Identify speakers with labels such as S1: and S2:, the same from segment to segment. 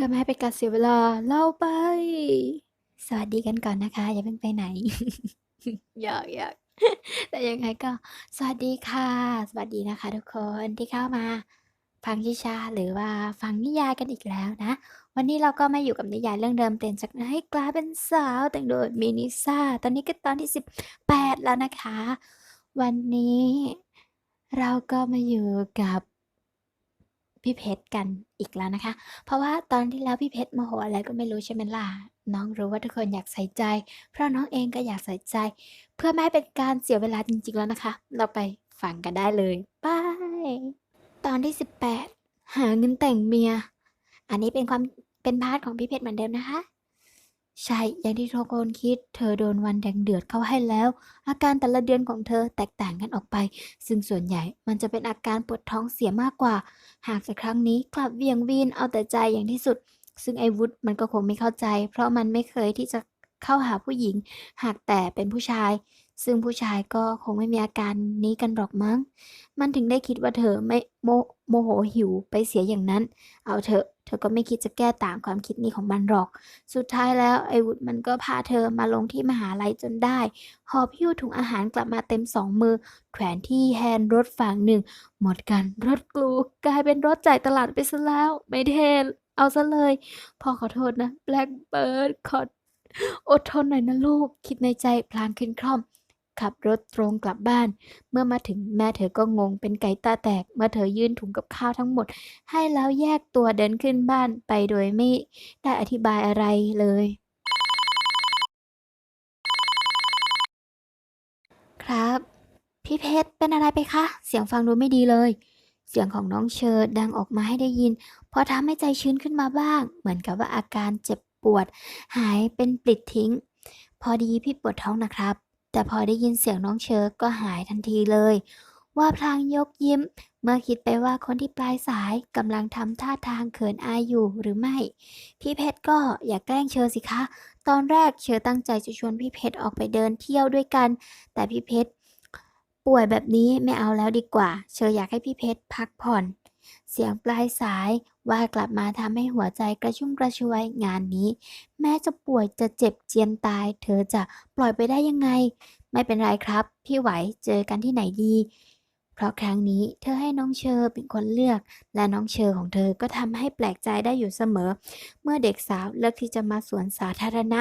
S1: พื่อไม่ให้เป็นการเสียเวลาเล่าไป สวัสดีกันก่อนนะคะ อย่าเพิ่งไปไหนหยากอยากแต่ยังไงก็ สวัสดีค่ะ สวัสดีนะคะ ทุกคนที่เข้ามาฟังชิชาหรือว่าฟังนิยายกันอีกแล้วนะ วันนี้เราก็มาอยู่กับนิยายเรื่องเดิมเปลี่ยนจากนายให้กลายเป็นสาวแต่งโดยมินิซ่าตอนนี้ก็ตอนที่ 18 แล้วนะคะ วันนี้เราก็มาอยู่กับ พี่เพชรกันอีกแล้วนะคะ เพราะว่าตอนที่แล้วพี่เพชรโมโหอะไรก็ไม่รู้ใช่ไหมล่ะ น้องรู้ว่าทุกคนอยากใส่ใจ เพราะน้องเองก็อยากใส่ใจ เพื่อไม่ให้เป็นการเสียเวลาจริงๆแล้วนะคะ เราไปฟังกันได้เลยบายตอนที่ 18 หาเงินแต่งเมีย อันนี้เป็นความเป็นพาร์ทของพี่เพชรเหมือนเดิมนะคะ ใช่ อย่างที่ทุกคนคิด เธอโดนวันแดงเดือดเข้าให้แล้ว อาการแต่ละเดือนของเธอแตกต่างกันออกไป ซึ่งส่วนใหญ่มันจะเป็นอาการปวดท้องเสียมากกว่า หากแต่ครั้งนี้กลับเวียงวีนเอาแต่ใจอย่างที่สุด ซึ่งไอวุฒิมันก็คงไม่เข้าใจ เพราะมันไม่เคยที่จะเข้าหาผู้หญิง หากแต่เป็นผู้ชาย ซึ่งผู้ชายก็คงไม่มีอาการนี้กันหรอกมั้ง มันถึงได้คิดว่าเธอไม่โมโมโหหิวไปเสียอย่างนั้น เอาเถอะ เธอก็ไม่คิดจะแก้ต่างความคิดนี้ของมันหรอก สุดท้ายแล้วไอ้วุฒิมันก็พาเธอมาลงที่มหาลัยจนได้ หอบหิ้วถุงอาหารกลับมาเต็ม2มือ แขวนที่แฮนด์รถฝั่งหนึ่ง หมดกันรถกลูกลายเป็นรถจ่ายตลาดไปเสียแล้ว ไม่เทเอาเสียเลย พ่อขอโทษนะ Blackbird ขออดทนหน่อยนะลูก คิดในใจพลางขึ้นคร่อม ขับรถตรงกลับบ้าน เมื่อมาถึงแม่เธอก็งงเป็นไก่ตาแตก เมื่อเธอยื่นถุงกับข้าวทั้งหมด ให้แล้วแยกตัวเดินขึ้นบ้านไปโดยไม่ได้อธิบายอะไรเลย ครับ พี่เพชรเป็นอะไรไปคะ เสียงฟังดูไม่ดีเลย เสียงของน้องเชอดังออกมาให้ได้ยินพอทำให้ใจชื้นขึ้นมาบ้าง เหมือนกับว่าอาการเจ็บปวด หายเป็นปลิดทิ้ง พอดีพี่ปวดท้องนะครับ แต่พอได้ยินเสียงน้องเชอก็หายทันทีเลย ว่าพลางยกยิ้ม เมื่อคิดไปว่าคนที่ปลายสายกำลังทำท่าทางเขินอายอยู่หรือไม่ พี่เพชรก็อย่าแกล้งเชอสิคะ ตอนแรกเชอตั้งใจจะชวนพี่เพชรออกไปเดินเที่ยวด้วยกัน แต่พี่เพชรป่วยแบบนี้ไม่เอาแล้วดีกว่า เชออยากให้พี่เพชรพักผ่อน เสียงปลายสาย ว่ากลับมาทำให้หัวใจกระชุ่มกระชวยงานนี้ แม้จะป่วยจะเจ็บเจียนตาย เธอจะปล่อยไปได้ยังไง ไม่เป็นไรครับ พี่ไหวเจอกันที่ไหนดี เพราะครั้งนี้เธอให้น้องเชอเป็นคนเลือก และน้องเชอของเธอก็ทำให้แปลกใจได้อยู่เสมอ เมื่อเด็กสาวเลือกที่จะมาสวนสาธารณะ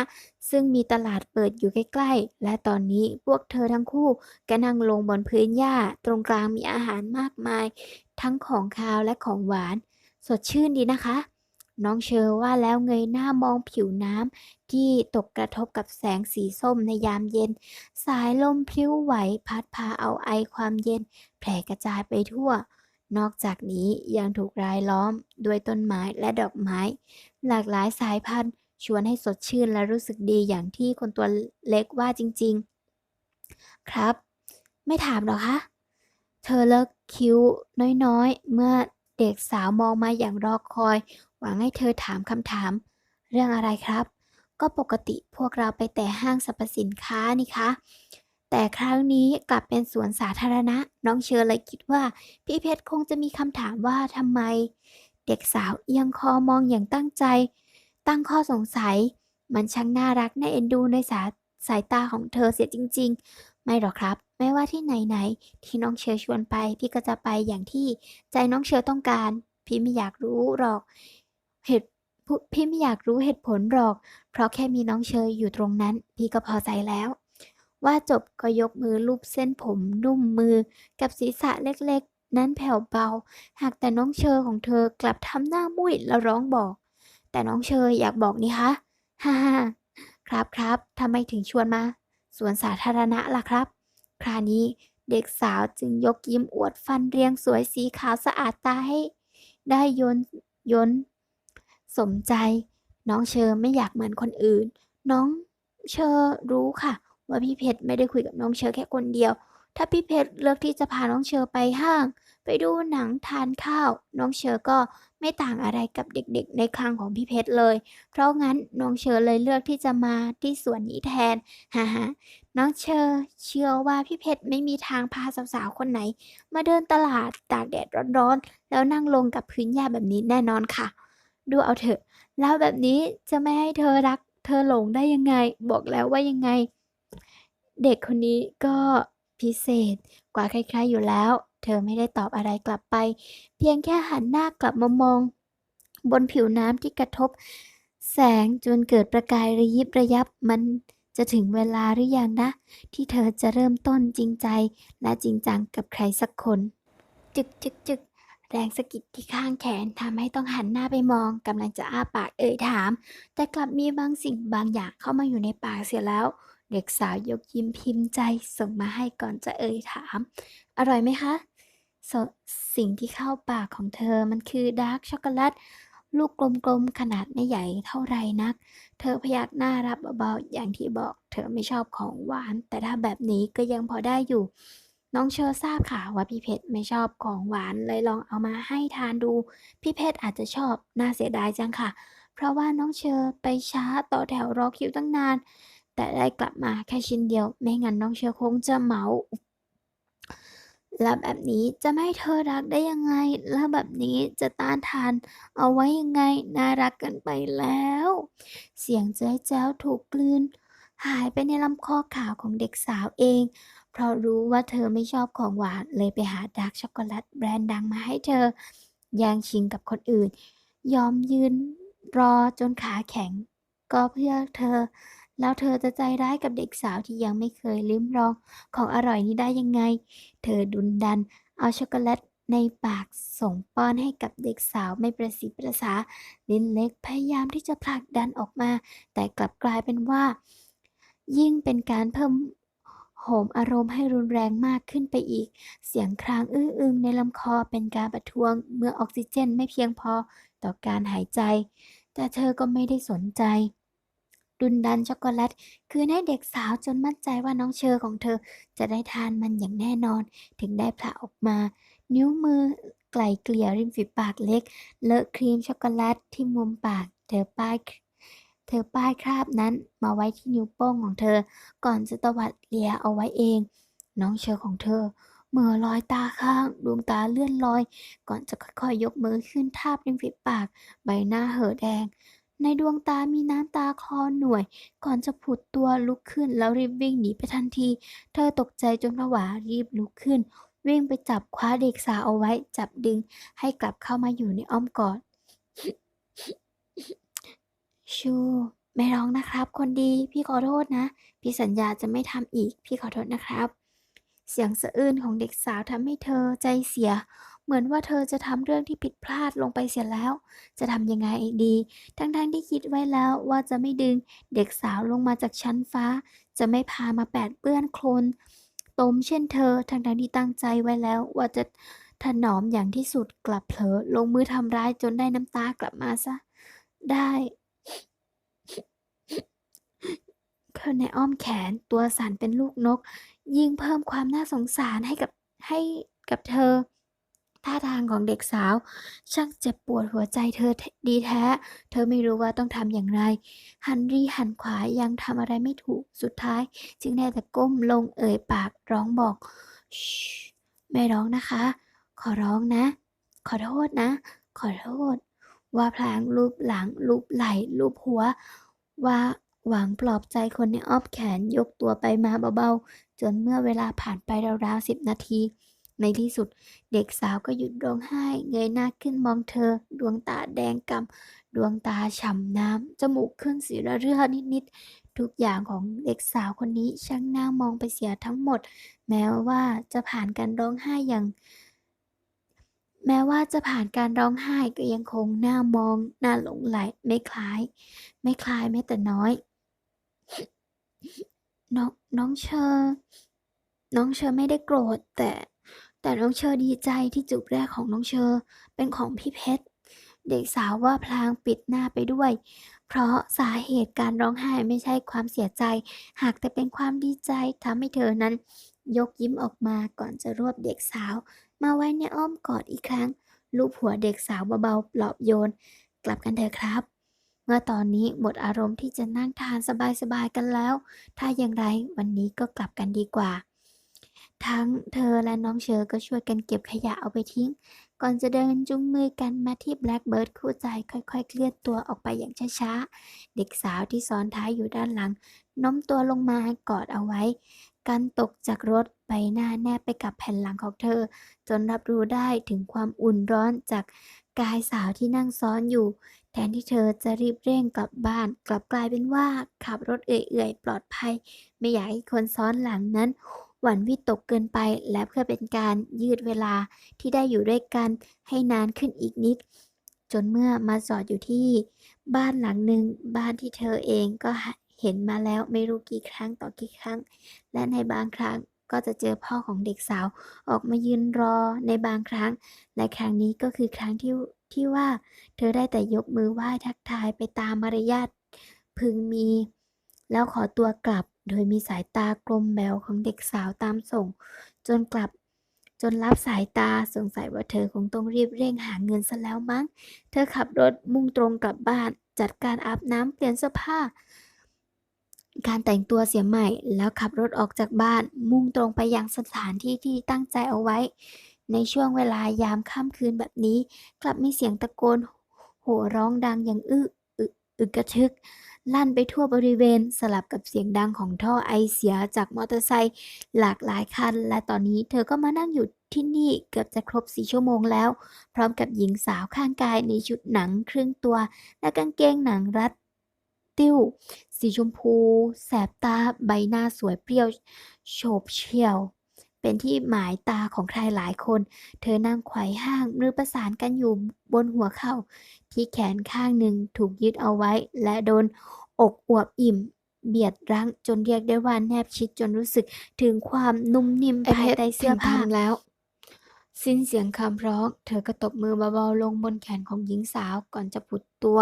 S1: ซึ่งมีตลาดเปิดอยู่ใกล้ๆ และตอนนี้พวกเธอทั้งคู่ก็นั่งลงบนพื้นหญ้า ตรงกลางมีอาหารมากมาย ทั้งของคาวและของหวาน สดชื่นดีนะคะ น้องเชอว่าแล้วเงยหน้ามองผิวน้ำที่ตกกระทบกับแสงสีส้มในยามเย็น สายลมพลิ้วไหวพัดพาเอาไอความเย็น แผ่กระจายไปทั่ว นอกจากนี้ยังถูกรายล้อมด้วยต้นไม้และดอกไม้ หลากหลายสายพันธุ์ชวนให้สดชื่นและรู้สึกดีอย่างที่คนตัวเล็กว่าจริง ๆ ครับ ไม่ถามหรอคะ เธอเลิกคิ้วน้อยๆ เมื่อ เด็กสาวมองมาอย่างรอคอย หวังให้เธอถามคำถาม เรื่องอะไรครับ ก็ปกติพวกเราไปแต่ห้างสรรพสินค้านี่คะ แต่ครั้งนี้กลับเป็นสวนสาธารณะ น้องเชอเลยคิดว่า พี่เพชรคงจะมีคำถามว่าทำไม เด็กสาวเอียงคอมองอย่างตั้งใจ ตั้งข้อสงสัย มันช่างน่ารักน่าเอ็นดูในสาสายตาของเธอเสียจริง ๆ ไม่หรอกครับ ไม่ว่าที่ไหนๆที่น้องเชอชวนไป พี่ก็จะไปอย่างที่ใจน้องเชอต้องการ พี่ไม่อยากรู้หรอกเหตุพี่ไม่อยากรู้เหตุผลหรอก เพราะแค่มีน้องเชออยู่ตรงนั้น พี่ก็พอใจแล้ว ว่าจบก็ยกมือลูบเส้นผมนุ่มมือกับศีรษะเล็กๆ นั้นแผ่วเบา หากแต่น้องเชอของเธอกลับทำหน้ามุ่ยแล้วร้องบอก แต่น้องเชออยากบอกนี่คะฮ่าๆครับทำไมถึงชวนมา สวนสาธารณะล่ะครับ คราวนี้เด็กสาวจึงยกยิ้มอวดฟันเรียงสวยสีขาวสะอาดตาให้ ได้ยนยนสมใจ น้องเชอไม่อยากเหมือนคนอื่น น้องเชอรู้ค่ะ ว่าพี่เพชรไม่ได้คุยกับน้องเชอแค่คนเดียว ถ้าพี่เพชรเลือกที่จะพาน้องเชอไปห้าง ไปดูหนังทานข้าว น้องเชอก็ ไม่ต่างอะไรกับเด็กๆ ในคลังของพี่เพชรเลย เพราะงั้นน้องเชอเลยเลือกที่จะมาที่สวนนี้แทนฮ่าๆน้องเชอเชื่อว่าพี่เพชรไม่มีทางพาสาวๆคนไหน มาเดินตลาดตากแดดร้อนๆ แล้วนั่งลงกับพื้นหญ้าแบบนี้แน่นอนค่ะ ดูเอาเถอะ แล้วแบบนี้จะไม่ให้เธอรัก เธอหลงได้ยังไง บอกแล้วว่ายังไง เด็กคนนี้ก็พิเศษกว่าใครๆอยู่แล้ว เธอไม่ได้ตอบอะไรกลับไป เพียงแค่หันหน้ากลับมามอง บนผิวน้ำที่กระทบ แสงจนเกิดประกายระยิบระยับมันจะถึงเวลาหรือยังนะ ที่เธอจะเริ่มต้นจริงใจและจริงจังกับใครสักคน จึกจึกจึกแรงสะกิดที่ข้างแขนทำให้ต้องหันหน้าไปมองกำลังจะอ้าปากเอ่ยถาม แต่กลับมีบางสิ่งบางอย่างเข้ามาอยู่ในปากเสียแล้ว เด็กสาวยกยิ้มพิมพ์ใจส่งมาให้ก่อนจะเอ่ยถาม อร่อยไหมคะ สสิ่งที่เข้าปากของเธอมันคือดาร์กช็อกโกแลตลูกกลมๆขนาดไม่ใหญ่เท่าไรนัก เธอพยักหน้ารับเบาๆอย่างที่บอก เธอไม่ชอบของหวาน แต่ถ้าแบบนี้ก็ยังพอได้อยู่ น้องเชอทราบค่ะว่าพี่เพชรไม่ชอบของหวานเลยลองเอามาให้ทานดู พี่เพชรอาจจะชอบ น่าเสียดายจังค่ะ เพราะว่าน้องเชอไปช้าต่อแถวรอคิวตั้งนาน แต่ได้กลับมาแค่ชิ้นเดียว ไม่งั้นน้องเชอคงจะเหมา แล้วแบบนี้จะไม่ให้เธอรักได้ยังไง แล้วแบบนี้จะต้านทาน เอาไว้ยังไง น่ารักกันไปแล้ว เสียงเจ้ยแจ้วถูกกลืน หายไปในลำคอขาวของเด็กสาวเอง เพราะรู้ว่าเธอไม่ชอบของหวาน เลยไปหาดาร์กช็อกโกแลตแบรนด์ดังมาให้เธอ แย่งชิงกับคนอื่น ยอมยืนรอจนขาแข็ง ก็เพื่อเธอ แล้วเธอจะใจร้ายกับเด็กสาวที่ยังไม่เคยลิ้มลองของอร่อยนี้ได้ยังไง เธอดุนดัน เอาช็อกโกแลตในปากส่งป้อนให้กับเด็กสาวไม่ประสีประสาลิ้นเล็กพยายามที่จะผลักดันออกมา แต่กลับกลายเป็นว่า ยิ่งเป็นการเพิ่มโหมอารมณ์ให้รุนแรงมากขึ้นไปอีก เสียงครางอื้ออึงในลำคอเป็นการประท้วง เมื่อออกซิเจนไม่เพียงพอต่อการหายใจ แต่เธอก็ไม่ได้สนใจ ดุนดันช็อกโกแลต คืนให้เด็กสาวจนมั่นใจว่าน้องเชอของเธอ จะได้ทานมันอย่างแน่นอน ถึงได้ผละออกมา นิ้วมือไกล่เกลี่ยริมฝีปากเล็ก เลอะครีมช็อกโกแลตที่มุมปาก เธอป้ายเธอป้ายคราบนั้นมาไว้ที่นิ้วโป้งของเธอ ก่อนจะตวัดเลียเอาไว้เอง น้องเชอของเธอเมื่อลอยตาข้างดวงตาเลื่อนลอย ก่อนจะค่อยๆยกมือขึ้นทาบริมฝีปาก ใบหน้าเห่อแดง ในดวงตามีน้ำตาคลอหน่วย ก่อนจะผุดตัวลุกขึ้นแล้วรีบวิ่งหนีไปทันที เธอตกใจจนผวารีบลุกขึ้น วิ่งไปจับคว้าเด็กสาวเอาไว้ จับดึงให้กลับเข้ามาอยู่ในอ้อมกอด ชู ไม่ร้องนะครับ คนดีพี่ขอโทษนะ พี่สัญญาจะไม่ทำอีก พี่ขอโทษนะครับ เสียงสะอื้นของเด็กสาวทำให้เธอใจเสีย เหมือนว่าเธอจะทำเรื่องที่ผิดพลาดลงไปเสียแล้ว จะทำยังไงดี ทั้งๆที่คิดไว้แล้วว่าจะไม่ดึงเด็กสาวลงมาจากชั้นฟ้า จะไม่พามาแปดเปื้อนโคลนตมเช่นเธอทั้งๆที่ตั้งใจไว้แล้วว่าจะถนอมอย่างที่สุดกลับเผลอลงมือทำร้ายจนได้น้ำตากลับมาซะ ได้คนในอ้อมแขนตัวสั่นเป็นลูกนก ยิ่งเพิ่มความน่าสงสารให้กับให้กับเธอ ท่าทางของเด็กสาว ช่างเจ็บปวดหัวใจเธอดีแท้ เธอไม่รู้ว่าต้องทำอย่างไรหันรีหันขวายังทำอะไรไม่ถูกสุดท้าย จึงได้แต่ก้มลงเอ่ยปากร้องบอกชไม่ร้องนะคะ ขอร้องนะ ขอโทษนะ ขอโทษ ว่าพลางลูบหลังลูบไหล่ลูบหัว ว่าหวังปลอบใจคนในอ้อมแขนยกตัวไปมาเบาๆ จนเมื่อเวลาผ่านไปราวๆสิบนาที ในที่สุดเด็กสาวก็หยุดร้องไห้ เงยหน้าขึ้นมองเธอ ดวงตาแดงกำดวงตาฉ่ำน้ำจมูกขึ้นสีระเรื่อนิดๆทุกอย่างของเด็กสาวคนนี้ช่างน่ามองไปเสียทั้งหมด แม้ว่าจะผ่านการร้องไห้อย่าง แม้ว่าจะผ่านการร้องไห้ก็ยังคงน่ามองน่าหลงใหลไม่คล้าย ไม่คล้ายแม้แต่น้อยน้องน้องเชอน้องเชอไม่ได้โกรธแต่ แต่น้องเชอดีใจที่จูบแรกของน้องเชอเป็นของพี่เพชร เด็กสาวว่าพลางปิดหน้าไปด้วย เพราะสาเหตุการร้องไห้ไม่ใช่ความเสียใจ หากแต่เป็นความดีใจทำให้เธอนั้น ยกยิ้มออกมาก่อนจะรวบเด็กสาว มาไว้ในอ้อมกอดอีกครั้ง ลูบหัวเด็กสาวเบาๆปลอบโยน กลับกันเถอะครับเมื่อตอนนี้หมดอารมณ์ที่จะนั่งทานสบายๆกันแล้ว ถ้าอย่างไรวันนี้ก็กลับกันดีกว่า ทั้งเธอและน้องเชอก็ช่วยกันเก็บขยะเอาไปทิ้ง ก่อนจะเดินจุงมือกันมาที่แบล็กเบิร์ดคู่ใจค่อยๆ เคลื่อนตัวออกไปอย่างช้าๆ เด็กสาวที่ซ้อนท้ายอยู่ด้านหลังโน้มตัวลงมากอดเอาไว้ การตกจากรถใบหน้าแนบไปกับแผ่นหลังของเธอ จนรับรู้ได้ถึงความอุ่นร้อนจากกายสาวที่นั่งซ้อนอยู่ แทนที่เธอจะรีบเร่งกลับบ้าน กลับกลายเป็นว่าขับรถเอื่อยๆ ปลอดภัย ไม่อยากให้คนซ้อนหลังนั้น หวั่นวิตกเกินไปและเพื่อเป็นการยืดเวลาที่ได้อยู่ด้วยกันให้นานขึ้นอีกนิด จนเมื่อมาจอดอยู่ที่ บ้านหลังหนึ่งบ้านที่เธอเองก็เห็นมาแล้วไม่รู้กี่ครั้งต่อกี่ครั้ง และในบางครั้งก็จะเจอพ่อของเด็กสาวออกมายืนรอในบางครั้ง และครั้งนี้ก็คือครั้งที่ที่ว่าเธอได้แต่ยกมือไหว้ทักทายไปตามมารยาทพึงมี แล้วขอตัวกลับ โดยมีสายตากลมแบวของเด็กสาวตามส่ง จนกลับจนรับสายตาสงสัยว่าเธอคงต้องรีบเร่งหาเงินซะแล้วมั้ง เธอขับรถมุ่งตรงกลับบ้าน จัดการอาบน้ำเปลี่ยนเสื้อผ้า การแต่งตัวเสียใหม่แล้วขับรถออกจากบ้าน มุ่งตรงไปยังสถานที่ที่ตั้งใจเอาไว้ ในช่วงเวลายามค่ำคืนแบบนี้ กลับมีเสียงตะโกนโห่ร้องดังอย่างอึอึอึกกระทึก ลั่นไปทั่วบริเวณสลับกับเสียงดังของท่อไอเสียจากมอเตอร์ไซค์หลากหลายคัน และตอนนี้เธอก็มานั่งอยู่ที่นี่เกือบจะครบสี่ชั่วโมงแล้ว พร้อมกับหญิงสาวข้างกายในชุดหนังครึ่งตัว และกางเกงหนังรัดติ้ว สีชมพู แสบตาใบหน้าสวยเปรี้ยว โฉบเฉี่ยว เป็นที่หมายตาของใครหลายคน เธอนั่งไขว่ห้างมือประสานกันอยู่บนหัวเข่า ที่แขนข้างหนึ่งถูกยึดเอาไว้ และโดนอกอวบอิ่ม เบียดรั้งจนเรียกได้ว่าแนบชิดจนรู้สึกถึงความนุ่มนิ่ม
S2: ไอ้
S1: ภาย
S2: เพชร
S1: ใต้เสื้อผ้า
S2: ถึงทำแล้ว
S1: สิ้นเสียงคำร้อง เธอก็ตบมือเบาๆลงบนแขนของหญิงสาวก่อนจะผุดตัว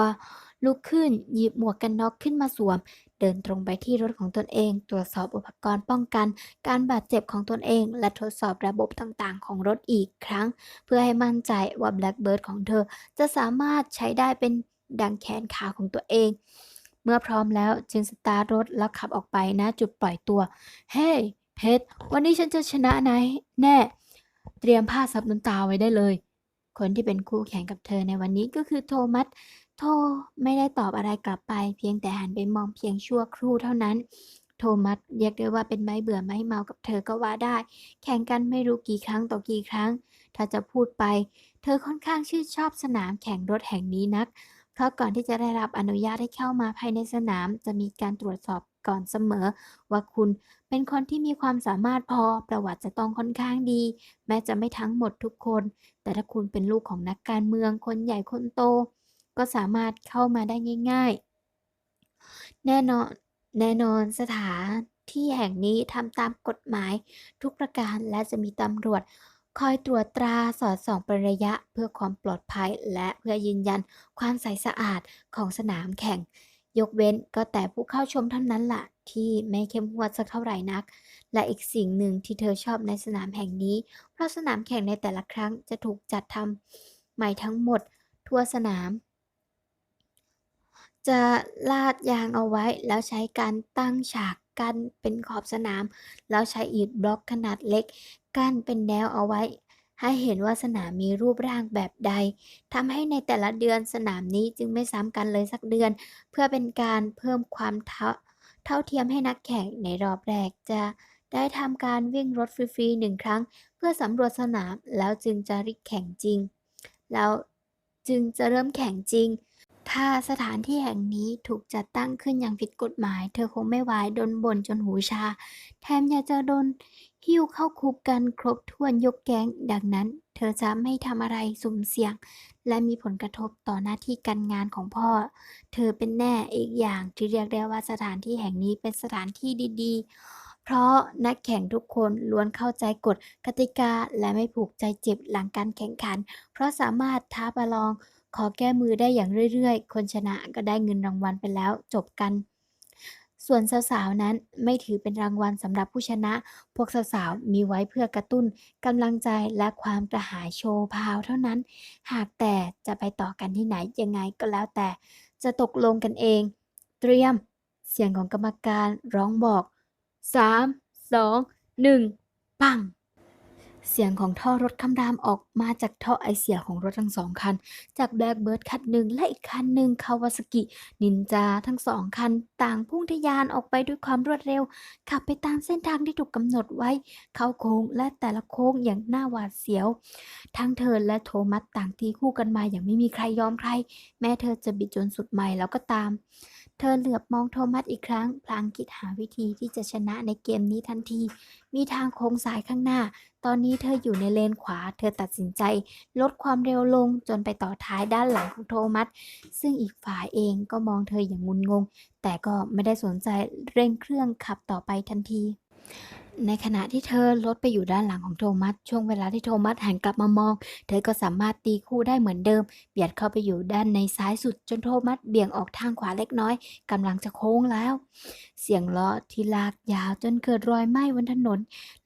S1: ลุกขึ้นหยิบหมวกกันน็อกขึ้นมาสวม เดินตรงไปที่รถของตนเอง ตรวจสอบอุปกรณ์ป้องกัน การบาดเจ็บของตนเอง และทดสอบระบบต่างๆ ของรถอีกครั้ง เพื่อให้มั่นใจว่า Blackbird ของเธอจะสามารถใช้ได้เป็นดังแขนขาของตัวเอง เมื่อพร้อมแล้วจึงสตาร์ทรถแล้วขับออกไปณจุดปล่อยตัว เฮ้เพชรวันนี้ฉันจะชนะนายแน่ เตรียมผ้าซับน้ำตาไว้ได้เลย คนที่เป็นคู่แข่งกับเธอในวันนี้ก็คือโทมัส โทไม่ได้ตอบอะไรกลับไป เพียงแต่หันไปมองเพียงชั่วครู่เท่านั้น โทมัสเรียกได้ว่าเป็นไม้เบื่อไม้เมากับเธอก็ว่าได้ แข่งกันไม่รู้กี่ครั้งต่อกี่ครั้ง ถ้าจะพูดไป เธอค่อนข้างชื่นชอบสนามแข่งรถแห่งนี้นัก เพราะก่อนที่จะได้รับอนุญาตให้เข้ามาภายในสนาม จะมีการตรวจสอบก่อนเสมอ ว่าคุณเป็นคนที่มีความสามารถพอประวัติจะต้องค่อนข้างดี แม้จะไม่ทั้งหมดทุกคน แต่ถ้าคุณเป็นลูกของนักการเมืองคนใหญ่คนโต ก็สามารถเข้ามาได้ง่าย ๆ แน่นอนแน่นอนสถานที่แห่งนี้ทำตามกฎหมายทุกประการและจะมีตำรวจ คอยตรวจตราสอดส่องเป็นระยะเพื่อความปลอดภัยและเพื่อยืนยันความใสสะอาดของสนามแข่ง ยกเว้นก็แต่ผู้เข้าชมเท่านั้นล่ะ ที่ไม่เข้มงวดสักเท่าไหร่นัก และอีกสิ่งหนึ่งที่เธอชอบในสนามแห่งนี้ เพราะสนามแข่งในแต่ละครั้งจะถูกจัดทำใหม่ทั้งหมด ทั่วสนาม จะลาดยางเอาไว้ แล้วใช้การตั้งฉากกั้นเป็นขอบสนาม แล้วใช้อิฐบล็อกขนาดเล็ก กั้นเป็นแนวเอาไว้ ให้เห็นว่าสนามมีรูปร่างแบบใดทำให้ในแต่ละเดือนสนามนี้จึงไม่ซ้ำกันเลยสักเดือน เพื่อเป็นการเพิ่มความเท่าเท่าเทียมให้นักแข่งในรอบแรกจะได้ทำการวิ่งรถฟรีๆหนึ่งครั้ง เพื่อสำรวจสนามแล้วจึงจะริแข่งจริง แล้วจึงจะเริ่มแข่งจริง ถ้าสถานที่แห่งนี้ถูกจัดตั้งขึ้นอย่างผิดกฎหมาย เธอคงไม่ไหวโดนบ่นจนหูชา แถมยังจะโดนหิ้วเข้าคุกกันครบถ้วนยกแก๊งดังนั้น เธอจะไม่ทำอะไรสุ่มเสี่ยง และมีผลกระทบต่อหน้าที่การงานของพ่อ เธอเป็นแน่อีกอย่างที่เรียกได้ว่าสถานที่แห่งนี้เป็นสถานที่ดีๆ เพราะนักแข่งทุกคนล้วนเข้าใจกฎกติกาและไม่ผูกใจเจ็บหลังการแข่งขัน เพราะสามารถท้าประลอง ขอแก้มือได้อย่างเรื่อยๆ คนชนะก็ได้เงินรางวัลไปแล้วจบกัน ส่วนสาวๆนั้นไม่ถือเป็นรางวัลสำหรับผู้ชนะ พวกสาวๆมีไว้เพื่อกระตุ้นกำลังใจและความกระหายโชว์พาวเท่านั้น หากแต่จะไปต่อกันที่ไหนยังไงก็แล้วแต่ จะตกลงกันเอง เตรียม เสียงของกรรมการร้องบอก 3 2 1 ปัง เสียงของท่อรถคำรามออกมาจากท่อไอเสียของรถทั้งสองคัน จากแบล็กเบิร์ดคันหนึ่งและอีกคันหนึ่งคาวาสกิ นินจาทั้งสองคัน ต่างพุ่งทะยานออกไปด้วยความรวดเร็ว ขับไปตามเส้นทางที่ถูกกำหนดไว้ เข้าโค้งและแต่ละโค้งอย่างน่าหวาดเสียว ทั้งเธอและโทมัสต่างตีคู่กันมาอย่างไม่มีใครยอมใคร แม้เธอจะบิดจนสุดใหม่แล้วก็ตาม เธอเหลือบมองโทมัสอีกครั้ง พลางคิดหาวิธีที่จะชนะในเกมนี้ทันที มีทางโค้งซ้ายข้างหน้า ตอนนี้เธออยู่ในเลนขวา เธอตัดสินใจ ลดความเร็วลงจนไปต่อท้ายด้านหลังของโทมัส ซึ่งอีกฝ่ายเองก็มองเธออย่างงุนงง แต่ก็ไม่ได้สนใจเร่งเครื่องขับต่อไปทันที ในขณะที่เธอลดไปอยู่ด้านหลังของโทมัส ช่วงเวลาที่โทมัสหันกลับมามอง เธอก็สามารถตีคู่ได้เหมือนเดิม เบียดเข้าไปอยู่ด้านในซ้ายสุด จนโทมัสเบี่ยงออกทางขวาเล็กน้อยกำลังจะโค้งแล้ว เสียงล้อที่ลากยาวจนเกิดรอยไหม้บนถนน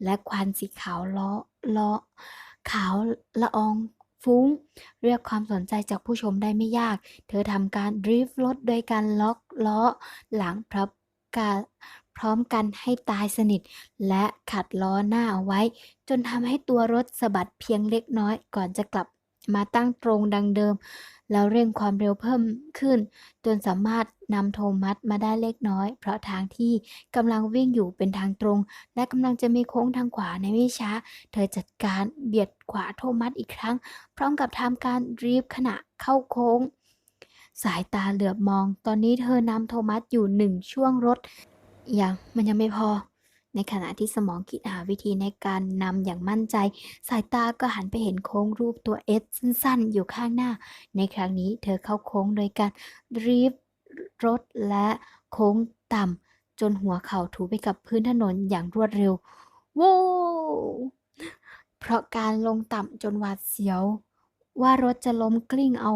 S1: และควันสีขาวล้อล้อขาวละอองฟุ้ง เรียกความสนใจจากผู้ชมได้ไม่ยาก เธอทำการดริฟต์รถโดยการล็อกล้อหลังพร้อมกัน พร้อมกันให้ตายสนิท และขัดล้อหน้าเอาไว้ จนทำให้ตัวรถสะบัดเพียงเล็กน้อยก่อนจะกลับมาตั้งตรงดังเดิม แล้วเร่งความเร็วเพิ่มขึ้น จนสามารถนำโทมัสมาได้เล็กน้อย เพราะทางที่กำลังวิ่งอยู่เป็นทางตรง และกำลังจะมีโค้งทางขวาในไม่ช้า เธอจัดการเบียดขวาโทมัสอีกครั้ง พร้อมกับทำการรีฟขณะเข้าโค้ง สายตาเหลือบมอง ตอนนี้เธอนำโทมัสอยู่หนึ่งช่วงรถ ยังมันยังไม่พอ ในขณะที่สมองคิดหาวิธีในการนำอย่างมั่นใจ สายตาก็หันไปเห็นโค้งรูปตัว S สั้นๆ อยู่ข้างหน้า ในครั้งนี้เธอเข้าโค้งโดยการดรีฟรถและโค้งต่ำจนหัวเข่าถูไปกับพื้นถนนอย่างรวดเร็วโว้วเพราะการลงต่ำจนหวาดเสียว ว่ารถจะล้มกลิ้งเอา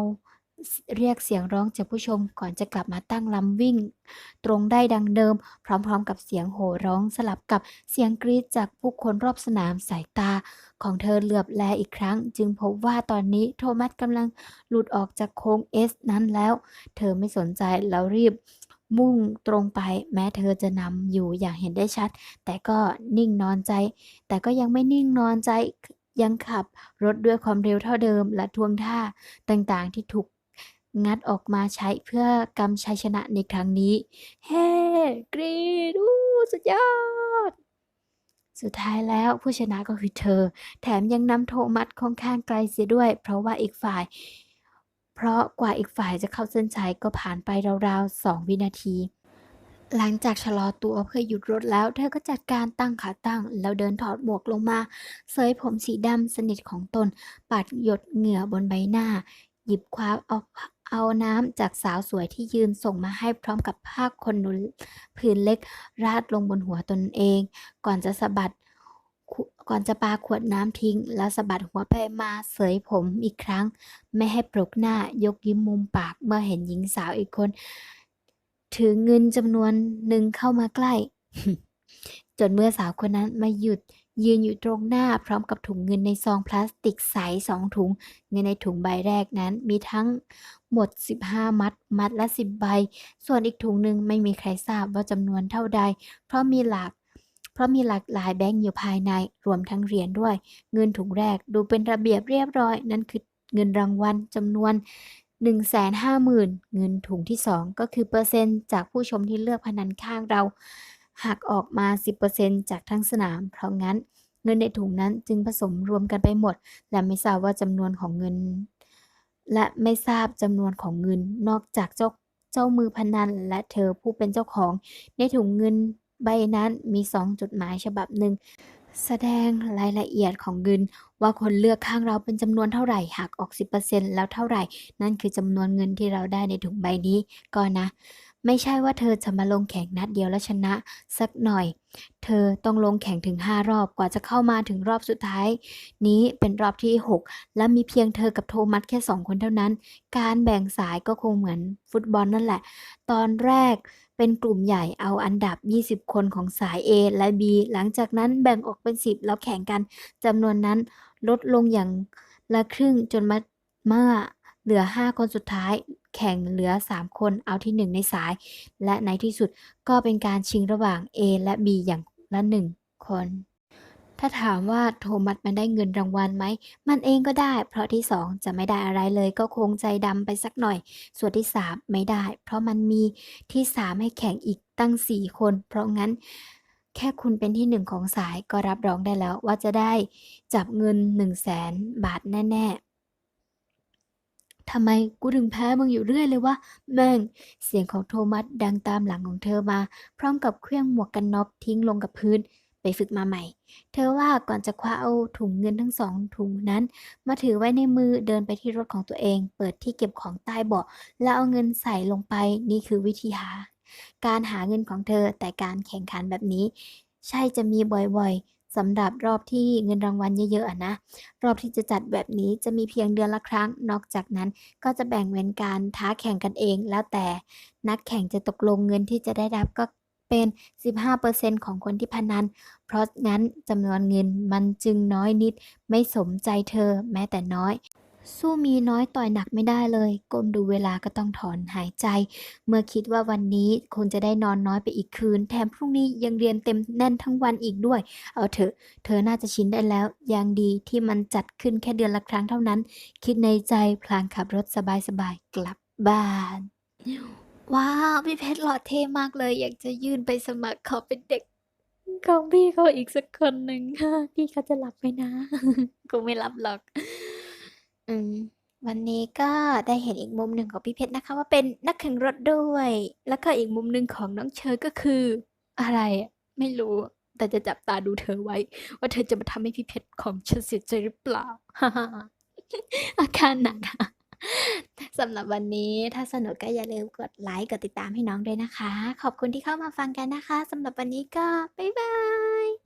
S1: เรียกเสียงร้องจากผู้ชมก่อนจะกลับมาตั้งลำวิ่ง ตรงได้ดังเดิม พร้อมๆ กับเสียงโห่ร้องสลับกับเสียงกรีดจากผู้คนรอบสนามสายตา ของเธอเหลือบแลอีกครั้ง จึงพบว่าตอนนี้โทมัสกำลังหลุดออกจากโค้งเอสนั้นแล้ว เธอไม่สนใจแล้วรีบ มุ่งตรงไปแม้เธอจะนำอยู่อย่างเห็นได้ชัด แต่ก็นิ่งนอนใจ แต่ก็ยังไม่นิ่งนอนใจยังขับรถด้วยความเร็วเท่าเดิมและท่วงท่าต่างๆที่ถูก งัดออกมาใช้เพื่อกำชัยชนะในครั้งนี้เฮ้กรีดูสุดยอด สุดท้ายแล้วผู้ชนะก็คือเธอ แถมยังนำโทมัสค่อนข้างไกลเสียด้วย เพราะว่าอีกฝ่าย เพราะกว่าอีกฝ่ายจะเข้าเส้นชัยก็ผ่านไปราวๆ2วินาทีหลังจากชะลอตัวเพื่อหยุดรถแล้ว เธอก็จัดการตั้งขาตั้ง แล้วเดินถอดหมวกลงมาเสยผมสีดำสนิทของตน ปัดหยดเหงื่อบนใบหน้า หยิบคว้าเอา เอาน้ำจากสาวสวยที่ยืนส่งมาให้พร้อมกับผ้าขนหนูผืนเล็กราดลงบนหัวตนเอง ก่อนจะสะบัดก่อนจะปาขวดน้ำทิ้ง แล้วสะบัดหัวไปมาเสยผมอีกครั้ง ไม่ให้ปรกหน้ายกยิ้มมุมปากเมื่อเห็นหญิงสาวอีกคน ถือเงินจำนวนหนึ่งเข้ามาใกล้ จนเมื่อสาวคนนั้นมาหยุด ยืนอยู่ตรงหน้าพร้อมกับถุงเงินในซองพลาสติกใสสองถุง เงินในถุงใบแรกนั้น มีทั้งหมด 15 มัด มัดละ 10 ใบ ส่วนอีกถุงหนึ่งไม่มีใครทราบว่าจำนวนเท่าใด เพราะมีหลากเพราะมีหลากหลายแบงก์อยู่ภายใน รวมทั้งเหรียญด้วย เงินถุงแรกดูเป็นระเบียบเรียบร้อย นั่นคือเงินรางวัลจำนวน150,000 เงินถุงที่ 2 ก็คือเปอร์เซ็นต์จากผู้ชมที่เลือกพนันข้างเรา หักออกมา 10%จากทั้งสนาม เพราะงั้นเงินในถุงนั้นจึงผสมรวมกันไปหมด และไม่ทราบว่าจำนวนของเงิน และไม่ทราบจำนวนของเงิน นอกจากเจ้าเจ้ามือพนันและเธอผู้เป็นเจ้าของ ในถุงเงินใบนั้นมีสองจดหมายฉบับหนึ่งแสดงรายละเอียดของเงิน ว่าคนเลือกข้างเราเป็นจำนวนเท่าไหร่หักออก 10%แล้วเท่าไหร่ นั่นคือจำนวนเงินที่เราได้ในถุงใบนี้ก็นะ ไม่ใช่ว่าเธอจะมาลงแข่งนัดเดียวแล้วชนะ สักหน่อย เธอต้องลงแข่งถึง 5 รอบกว่าจะเข้ามาถึงรอบสุดท้าย นี้เป็นรอบที่ 6 และมีเพียงเธอกับโทมัสแค่ 2 คนเท่านั้น การแบ่งสายก็คงเหมือนฟุตบอลนั่นแหละ ตอนแรกเป็นกลุ่มใหญ่เอาอันดับ 20 คนของสาย A และ B หลังจากนั้นแบ่งออกเป็น 10 แล้วแข่งกันจำนวนนั้นลดลงอย่างละครึ่งจนมาเมื่อเหลือ 5 คนสุดท้าย แข่งเหลือ 3 คนเอาที่ 1 ในสาย และในที่สุดก็เป็นการชิงระหว่าง A และ B อย่างละ 1 คน ถ้าถามว่าโทมัสมันได้เงินรางวัลไหม มันเองก็ได้ เพราะที่ 2 จะไม่ได้อะไรเลยก็คงใจดำไปสักหน่อย ส่วนที่ 3 ไม่ได้ เพราะมันมีที่ 3 ให้แข่งอีกตั้ง 4 คน เพราะงั้นแค่คุณเป็นที่1ของสายก็รับรองได้แล้วว่าจะได้จับเงิน 100,000บาทแน่ ๆ ทำไมกูถึงแพ้มึงอยู่เรื่อยเลยวะแม่ง เสียงของโทมัสดังตามหลังของเธอมา พร้อมกับเคลื่องหมวกกันน็อกทิ้งลงกับพื้น ไปฝึกมาใหม่ เธอว่าก่อนจะคว้าเอาถุงเงินทั้งสองถุงนั้น มาถือไว้ในมือเดินไปที่รถของตัวเอง เปิดที่เก็บของใต้เบาะแล้วเอาเงินใส่ลงไปนี่คือวิธีหา การหาเงินของเธอแต่การแข่งขันแบบนี้ ใช่จะมีบ่อยๆ สำหรับรอบที่เงินรางวัลเยอะๆนะ รอบที่จะจัดแบบนี้จะมีเพียงเดือนละครั้ง นอกจากนั้นก็จะแบ่งเว้นการท้าแข่งกันเอง แล้วแต่นักแข่งจะตกลงเงินที่จะได้รับก็เป็น 15%ของคนที่พนัน เพราะงั้นจำนวนเงินมันจึงน้อยนิด ไม่สมใจเธอแม้แต่น้อย สู้มีน้อยต่อยหนักไม่ได้เลยก้มดูเวลาก็ต้องถอนหายใจ เมื่อคิดว่าวันนี้คงจะได้นอนน้อยไปอีกคืน แถมพรุ่งนี้ยังเรียนเต็มแน่นทั้งวันอีกด้วย เอาเถอะ เธอน่าจะชินได้แล้วยังดีที่มันจัดขึ้นแค่เดือนละครั้งเท่านั้น คิดในใจพลางขับรถสบายๆกลับบ้านว้าวพี่เพชรหล่อเท่มากเลย อยากจะยื่นใบสมัครขอเป็นเด็กของพี่เขาอีกสักคนหนึ่งพี่เขาจะรับไหมนะคงไม่รับหรอก อืม วันนี้ก็ได้เห็นอีกมุมหนึ่งของพี่เพชรนะคะ ว่าเป็นนักแข่งรถด้วย แล้วก็อีกมุมหนึ่งของน้องเชอก็คือ อะไรอะไม่รู้ แต่จะจับตาดูเธอไว้ ว่าเธอจะมาทำให้พี่เพชรของฉันเสียใจหรือเปล่า อาการหนักค่ะสำหรับวันนี้ถ้าสนุกก็อย่าลืมกดไลค์กดติดตามให้น้องด้วยนะคะ ขอบคุณที่เข้ามาฟังกันนะคะสำหรับวันนี้ก็บ๊ายบาย